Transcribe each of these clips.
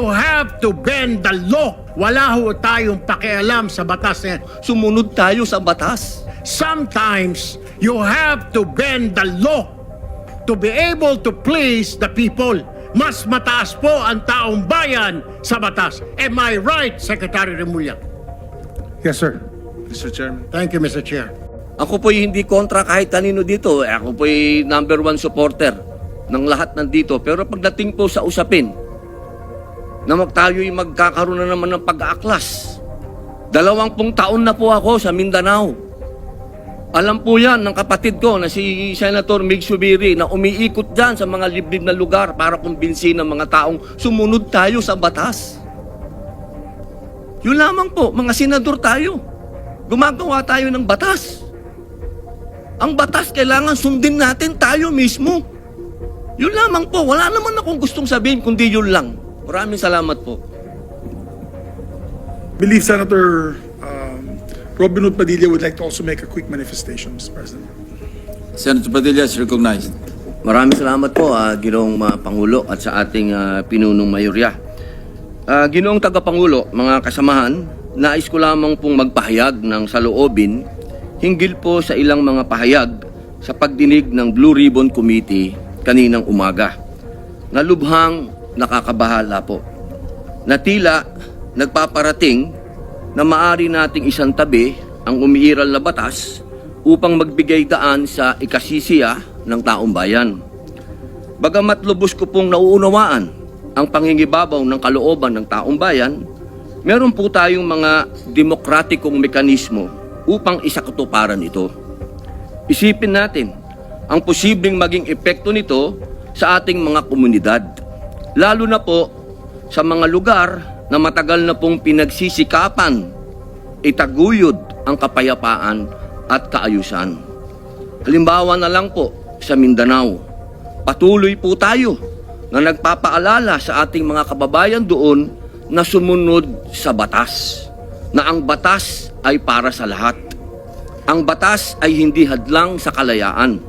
You have to bend the law. Wala ho tayong pakialam sa batas na. Sumunod tayo sa batas. Sometimes you have to bend the law to be able to please the people. Mas mataas po ang taong bayan sa batas. Am I right, Secretary Remulla? Yes, sir. Mr. Chairman. Thank you, Mr. Chair. Ako po'y hindi kontra kahit kanino dito. Eh, Ako po'y number one supporter ng lahat nandito. Pero pagdating po sa usapin, na tayo'y magkakaroon na naman ng pag-aaklas. Dalawampung taon na po ako sa Mindanao. Alam po yan ng kapatid ko na si Senator Mig Subiri na umiikot dyan sa mga liblib na lugar para kumbinsin ng mga taong sumunod tayo sa batas. Yun lamang po, mga senador tayo. Gumagawa tayo ng batas. Ang batas kailangan sundin natin tayo mismo. Yun lamang po, wala naman akong gustong sabihin kundi yun lang. Maraming salamat po. Believe Senator um, Robin Hood Padilla would like to also make a quick manifestation, Mr. President. Senator Padilla is recognized. Maraming salamat po, ah, Ginoong ah, Pangulo at sa ating ah, pinunong mayorya. Ah, Ginoong Tagapangulo, mga kasamahan, nais ko lamang pong magpahayag ng saloobin hinggil po sa ilang mga pahayag sa pagdinig ng Blue Ribbon Committee kaninang umaga. Nalubhang nakakabahala po. Na tila nagpaparating na maari nating isang tabi ang umiiral na batas upang magbigay daan sa ikasisiya ng taong bayan. Bagamat lubos ko pong nauunawaan ang pangingibabaw ng kalooban ng taong bayan, meron po tayong mga demokratikong mekanismo upang isakatuparan ito. Isipin natin ang posibleng maging epekto nito sa ating mga komunidad. Lalo na po sa mga lugar na matagal na pong pinagsisikapan itaguyod ang kapayapaan at kaayusan. Halimbawa na lang po sa Mindanao, patuloy po tayo na nagpapaalala sa ating mga kababayan doon na sumunod sa batas. Na ang batas ay para sa lahat. Ang batas ay hindi hadlang sa kalayaan.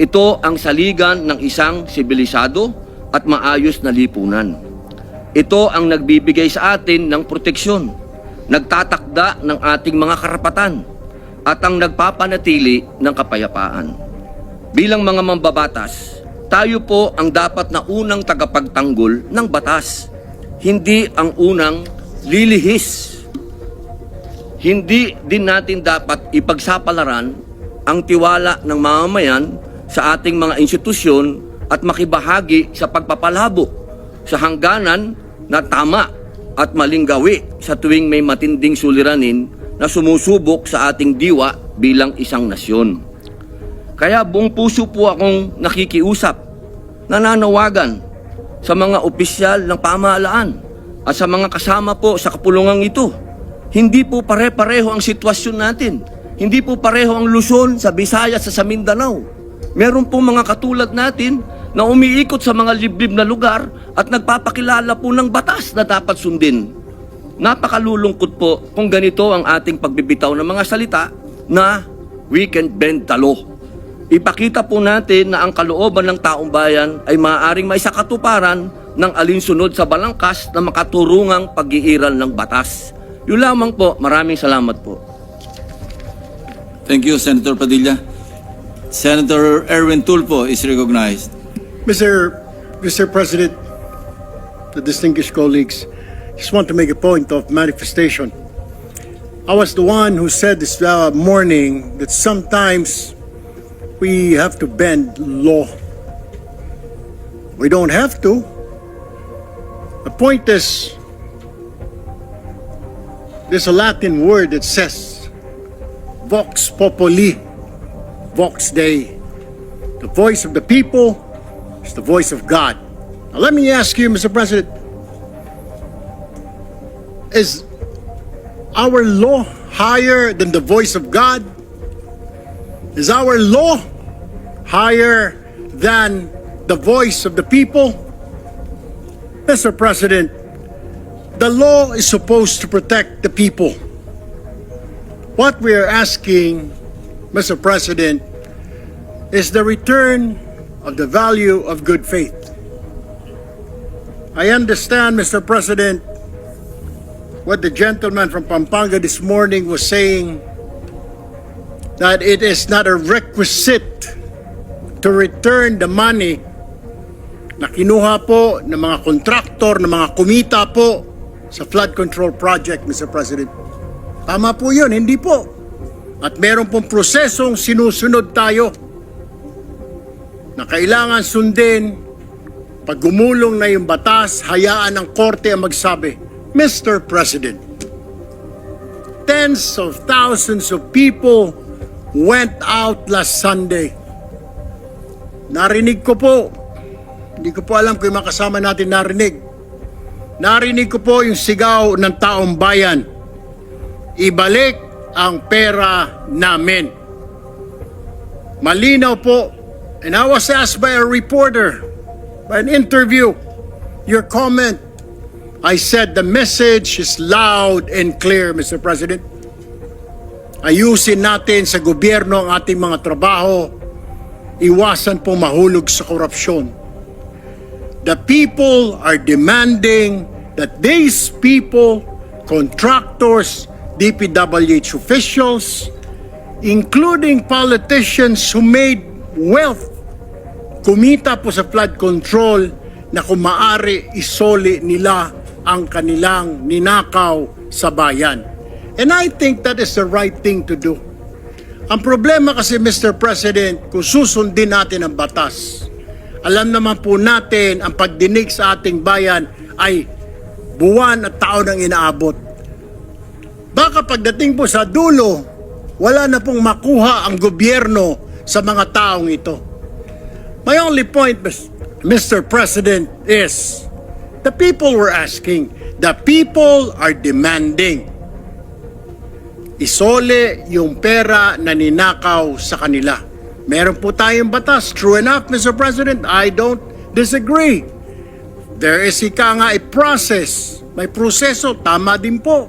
Ito ang saligan ng isang sibilisado at maayos na lipunan. Ito ang nagbibigay sa atin ng proteksyon, nagtatakda ng ating mga karapatan, at ang nagpapanatili ng kapayapaan. Bilang mga mambabatas, tayo po ang dapat na unang tagapagtanggol ng batas, hindi ang unang lilihis. Hindi din natin dapat ipagsapalaran ang tiwala ng mamamayan sa ating mga institusyon at makibahagi sa pagpapalabo sa hangganan na tama at maling gawi sa tuwing may matinding suliranin na sumusubok sa ating diwa bilang isang nasyon. Kaya buong puso po akong nakikiusap, nananawagan sa mga opisyal ng pamahalaan at sa mga kasama po sa kapulungang ito. Hindi po pare-pareho ang sitwasyon natin. Hindi po pareho ang Luzon sa Visayas sa Mindanao. Meron po mga katulad natin na umiikot sa mga liblib na lugar at nagpapakilala po ng batas na dapat sundin. Napakalulungkot po kung ganito ang ating pagbibitaw ng mga salita na we can bend the law. Ipakita po natin na ang kalooban ng taong bayan ay maaaring maisakatuparan ng alinsunod sa balangkas na makaturungang pag-iiral ng batas. Yun lamang po, maraming salamat po. Thank you, Senator Padilla. Senator Erwin Tulfo is recognized. Mr. Mr. President, the distinguished colleagues, just want to make a point of manifestation. I was the one who said this uh, morning that sometimes we have to bend law. We don't have to. The point is, there's a Latin word that says, vox populi, vox dei. The voice of the people is the voice of God. Now, let me ask you, Mr. President, is our law higher than the voice of God? Is our law higher than the voice of the people? Mr. President, the law is supposed to protect the people. What we are asking, Mr. President, is the return of the value of good faith. I understand, Mr. President, what the gentleman from Pampanga this morning was saying that it is not a requisite to return the money na kinuha po ng mga kontraktor, ng mga kumita po sa flood control project, Mr. President. Tama po yun, hindi po. At meron pong prosesong sinusunod tayo na kailangan sundin pag gumulong na yung batas, hayaan ng korte ang magsabi, Mr. President, tens of thousands of people went out last Sunday. Narinig ko po, hindi ko po alam kung yung mga kasama natin narinig. Narinig ko po yung sigaw ng taong bayan. Ibalik ang pera namin. Malinaw po. And I was asked by a reporter, by an interview, your comment. I said the message is loud and clear, Mr. President. Ayusin natin sa gobyerno ang ating mga trabaho. Iwasan po mahulog sa korupsyon. The people are demanding that these people, contractors, DPWH officials, including politicians who made wealth, kumita po sa flood control na kung maaari isoli nila ang kanilang ninakaw sa bayan. And I think that is the right thing to do. Ang problema kasi, Mr. President, kung susundin natin ang batas, alam naman po natin ang pagdinig sa ating bayan ay buwan at taon ang inaabot. Baka pagdating po sa dulo, wala na pong makuha ang gobyerno sa mga taong ito. My only point, Mr. President, is the people were asking, the people are demanding isole yung pera na ninakaw sa kanila. Meron po tayong batas. True enough, Mr. President, I don't disagree. There is ika nga a process. May proseso, tama din po.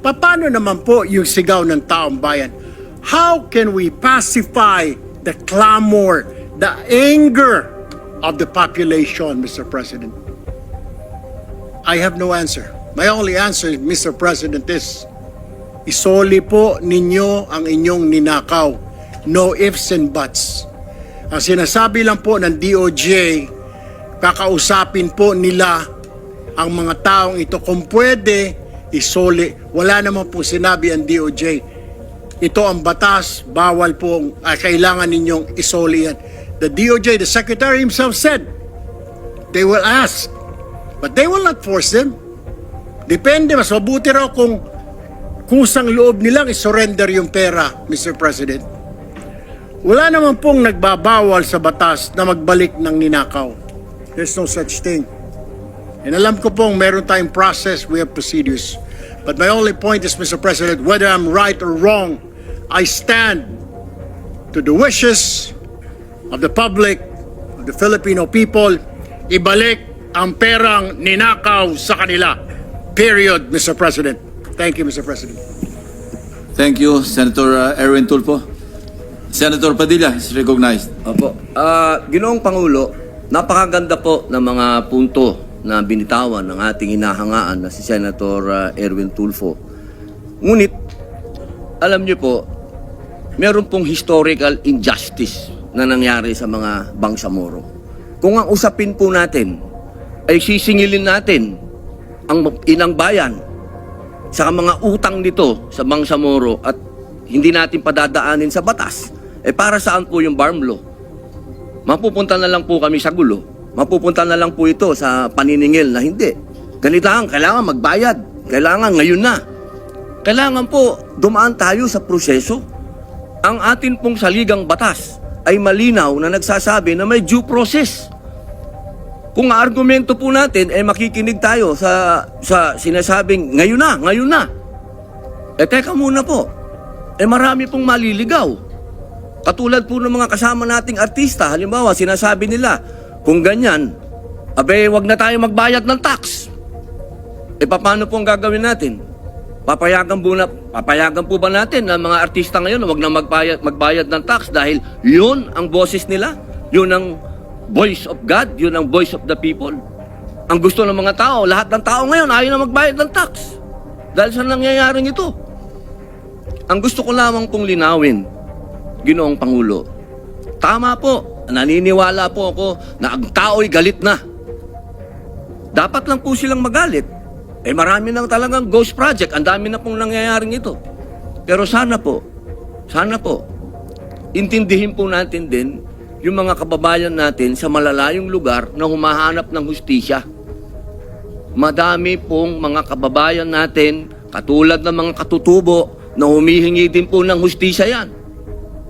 Paano naman po yung sigaw ng taong bayan? How can we pacify the clamor, the anger of the population, Mr. President? I have no answer. My only answer, Mr. President, is isoli po ninyo ang inyong ninakaw. No ifs and buts. Ang sinasabi lang po ng DOJ, kakausapin po nila ang mga taong ito kung pwede isoli. Wala naman po sinabi ang DOJ. Ito ang batas, bawal po, ah, kailangan ninyong isoli yan. The DOJ, the Secretary himself said, they will ask, but they will not force them. Depende, mas mabuti raw kung kusang loob nilang isurrender yung pera, Mr. President. Wala naman pong nagbabawal sa batas na magbalik ng ninakaw. There's no such thing. And alam ko pong meron tayong process, we have procedures. But my only point is, Mr. President, whether I'm right or wrong, I stand to the wishes of the public, of the Filipino people, ibalik ang perang ninakaw sa kanila. Period, Mr. President. Thank you, Mr. President. Thank you, Senator uh, Erwin Tulfo. Senator Padilla is recognized. Opo. Ah, Ginoong Pangulo, napakaganda po ng mga punto na binitawan ng ating hinahangaan na si Senator ah, Erwin Tulfo. Ngunit, alam niyo po, meron pong historical injustice na nangyari sa mga Bangsamoro. Kung ang usapin po natin ay sisingilin natin ang inang bayan sa mga utang nito sa Bangsamoro at hindi natin padadaanin sa batas, eh para saan po yung farm law? Mapupunta na lang po kami sa gulo. Mapupunta na lang po ito sa paniningil na hindi. Lang, kailangan magbayad. Kailangan ngayon na. Kailangan po dumaan tayo sa proseso. Ang atin pong saligang batas ay malinaw na nagsasabi na may due process. Kung argumento po natin ay makikinig tayo sa sa sinasabing ngayon na, ngayon na. Eh teka muna po. Eh marami pong maliligaw. Katulad po ng mga kasama nating artista, halimbawa sinasabi nila, kung ganyan, abe wag na tayo magbayad ng tax. Eh paano po ang gagawin natin? Papayagan po, na, papayagan po ba natin na mga artista ngayon wag na magbayad, magbayad ng tax dahil yun ang boses nila? Yun ang voice of God? Yun ang voice of the people? Ang gusto ng mga tao, lahat ng tao ngayon ayaw na magbayad ng tax. Dahil sa nangyayaring ito. Ang gusto ko lamang pong linawin, Ginoong Pangulo, tama po, naniniwala po ako na ang tao'y galit na. Dapat lang po silang magalit. Eh marami nang talagang ghost project, ang dami na pong nangyayaring ito. Pero sana po, sana po, intindihin po natin din yung mga kababayan natin sa malalayong lugar na humahanap ng hustisya. Madami pong mga kababayan natin, katulad ng mga katutubo, na humihingi din po ng hustisya yan.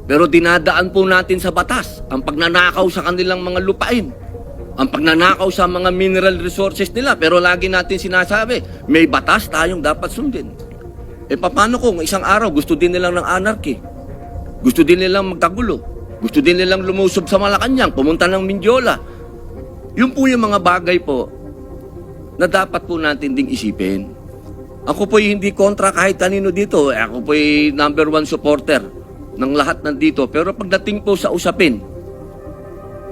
Pero dinadaan po natin sa batas ang pagnanakaw sa kanilang mga lupain. Ang pagnanakaw sa mga mineral resources nila. Pero lagi natin sinasabi, may batas tayong dapat sundin. E paano kung isang araw gusto din nilang ng anarchy? Gusto din nilang magkagulo? Gusto din nilang lumusob sa Malacanang, pumunta ng Mindiola? Yun po yung mga bagay po na dapat po natin ding isipin. Ako po'y hindi kontra kahit kanino dito. Eh, Ako po'y number one supporter ng lahat nandito. Pero pagdating po sa usapin,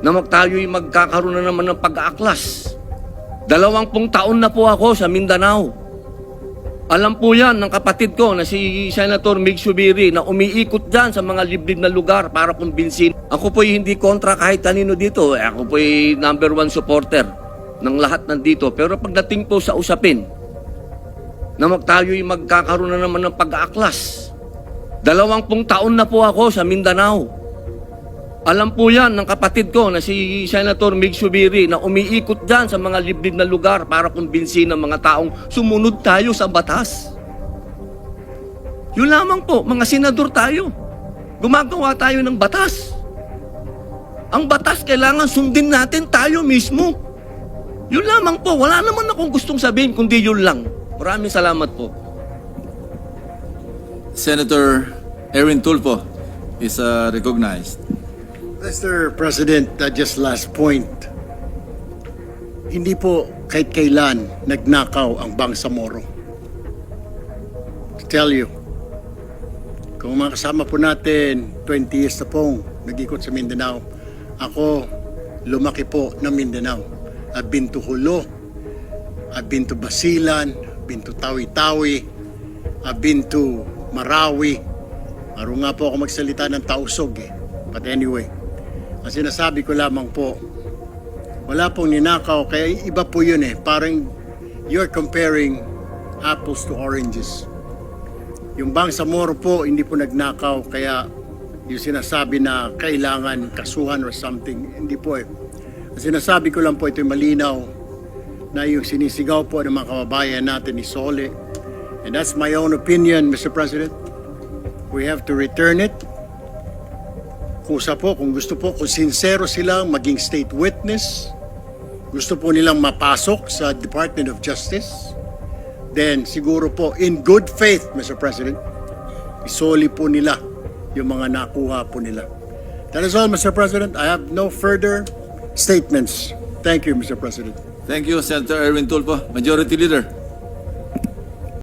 na tayo'y magkakaroon na naman ng pag-aaklas. Dalawampung taon na po ako sa Mindanao. Alam po yan ng kapatid ko na si Senator Mig Subiri na umiikot dyan sa mga liblib na lugar para kumbinsin. Ako po'y hindi kontra kahit kanino dito. Ako po'y number one supporter ng lahat nandito. Pero pagdating po sa usapin, na tayo'y magkakaroon na naman ng pag-aaklas. Dalawampung taon na po ako sa Mindanao. Alam po yan ng kapatid ko na si Senator Mig Subiri na umiikot dyan sa mga liblib na lugar para kumbinsin ng mga taong sumunod tayo sa batas. Yun lamang po, mga senador tayo. Gumagawa tayo ng batas. Ang batas kailangan sundin natin tayo mismo. Yun lamang po, wala naman akong gustong sabihin kundi yun lang. Maraming salamat po. Senator Erwin Tulfo is uh, recognized. Mr. President, uh, just last point. Hindi po kahit kailan nagnakaw ang Bangsamoro. To tell you, kung mga kasama po natin, 20 years na pong nag-ikot sa Mindanao, ako lumaki po ng Mindanao. I've been to Hulo, I've been to Basilan, been to Tawi-Tawi, I've been to Marawi. Maro nga po ako magsalita ng tausog eh. But anyway, ang sinasabi ko lamang po, wala pong ninakaw, kaya iba po yun eh. Parang you're comparing apples to oranges. Yung Bangsamoro po, hindi po nagnakaw, kaya yung sinasabi na kailangan kasuhan or something, hindi po eh. Ang sinasabi ko lang po, ito malinaw na yung sinisigaw po ng mga kababayan natin ni Sole. And that's my own opinion, Mr. President. We have to return it kusa po, kung gusto po, kung sincero silang maging state witness, gusto po nilang mapasok sa Department of Justice, then siguro po, in good faith, Mr. President, isoli po nila yung mga nakuha po nila. That is all, Mr. President. I have no further statements. Thank you, Mr. President. Thank you, Senator Erwin Tulfo. Majority Leader.